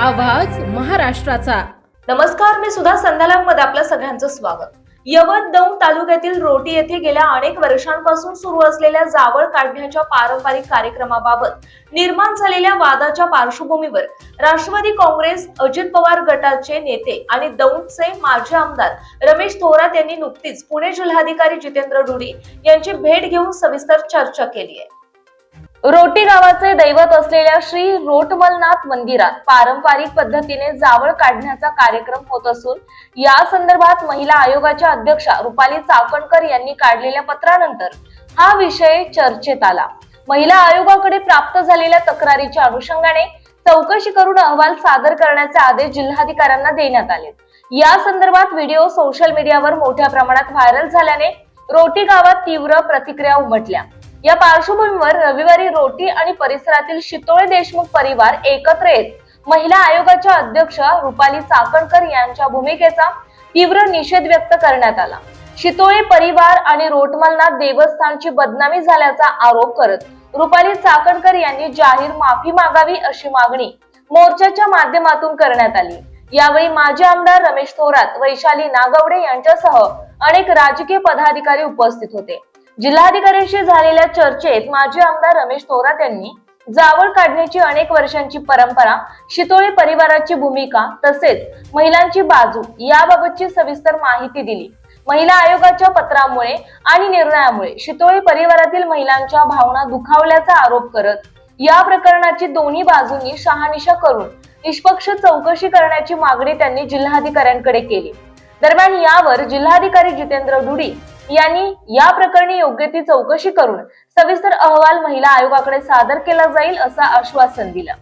महाराष्ट्राचा. नमस्कार मी सुधा संध्यालागमध्ये आपलं सगळ्यांचं स्वागत. यवत दौंड तालुक्यातील रोटी येथे गेल्या अनेक वर्षांपासून सुरू असलेल्या जावळ काढण्याच्या पारंपरिक कार्यक्रमाबाबत निर्माण झालेल्या वादाच्या पार्श्वभूमीवर राष्ट्रवादी काँग्रेस अजित पवार गटाचे नेते आणि दौंडचे माजी आमदार रमेश थोरात यांनी नुकतीच पुणे जिल्हाधिकारी जितेंद्र डुडी यांची भेट घेऊन सविस्तर चर्चा केली आहे. रोटी गावाचे दैवत असलेल्या श्री रोटमलनाथ मंदिरात पारंपरिक पद्धतीने जावळ काढण्याचा कार्यक्रम होत असून या संदर्भात महिला आयोगाच्या अध्यक्षा रुपाली चाकणकर यांनी काढलेल्या पत्रानंतर हा विषय चर्चेत आला. महिला आयोगाकडे प्राप्त झालेल्या तक्रारीच्या अनुषंगाने चौकशी करून अहवाल सादर करण्याचे आदेश जिल्हाधिकाऱ्यांना देण्यात आले. या संदर्भात व्हिडिओ सोशल मीडियावर मोठ्या प्रमाणात व्हायरल झाल्याने रोटी गावात तीव्र प्रतिक्रिया उमटल्या. या पार्श्वभूमीवर रविवारी रोटी आणि परिसरातील शितोळे देशमुख परिवार एकत्र येत महिला आयोगाच्या अध्यक्ष रुपाली चाकणकर यांच्या भूमिकेचा तीव्र निषेध व्यक्त करण्यात आला. शितोळे परिवार आणि रोटमलनाथ देवस्थानची बदनामी झाल्याचा आरोप करत रुपाली चाकणकर यांनी जाहीर माफी मागावी अशी मागणी मोर्चाच्या माध्यमातून करण्यात आली. यावेळी माजी आमदार रमेश थोरात वैशाली नागवडे यांच्यासह अनेक राजकीय पदाधिकारी उपस्थित होते. जिल्हाधिकाऱ्यांशी झालेल्या चर्चेत माजी आमदार रमेश थोरात यांनी जावळ काढण्याची अनेक वर्षांची परंपरा शितोळे परिवाराची भूमिका तसेच महिलांची बाजू याबाबतची सविस्तर माहिती दिली. महिला आयोगाच्या पत्रामुळे आणि निर्णयामुळे शितोळे परिवारातील महिलांच्या भावना दुखावल्याचा आरोप करत या प्रकरणाची दोन्ही बाजूंनी शहानिशा करून निष्पक्ष चौकशी करण्याची मागणी त्यांनी जिल्हाधिकाऱ्यांकडे केली. दरम्यान यावर जिल्हाधिकारी जितेंद्र डुडी यांनी या प्रकरणी योग्य ती चौकशी करून सविस्तर अहवाल महिला आयोगाकडे सादर केला जाईल असं आश्वासन दिलं.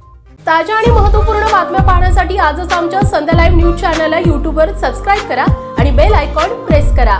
ताज्या आणि महत्त्वपूर्ण बातम्या पाहण्यासाठी आजच आमच्या संध्या लाईव्ह न्यूज चॅनलला यूट्यूबवर सबस्क्राईब करा आणि बेल आयकॉन प्रेस करा.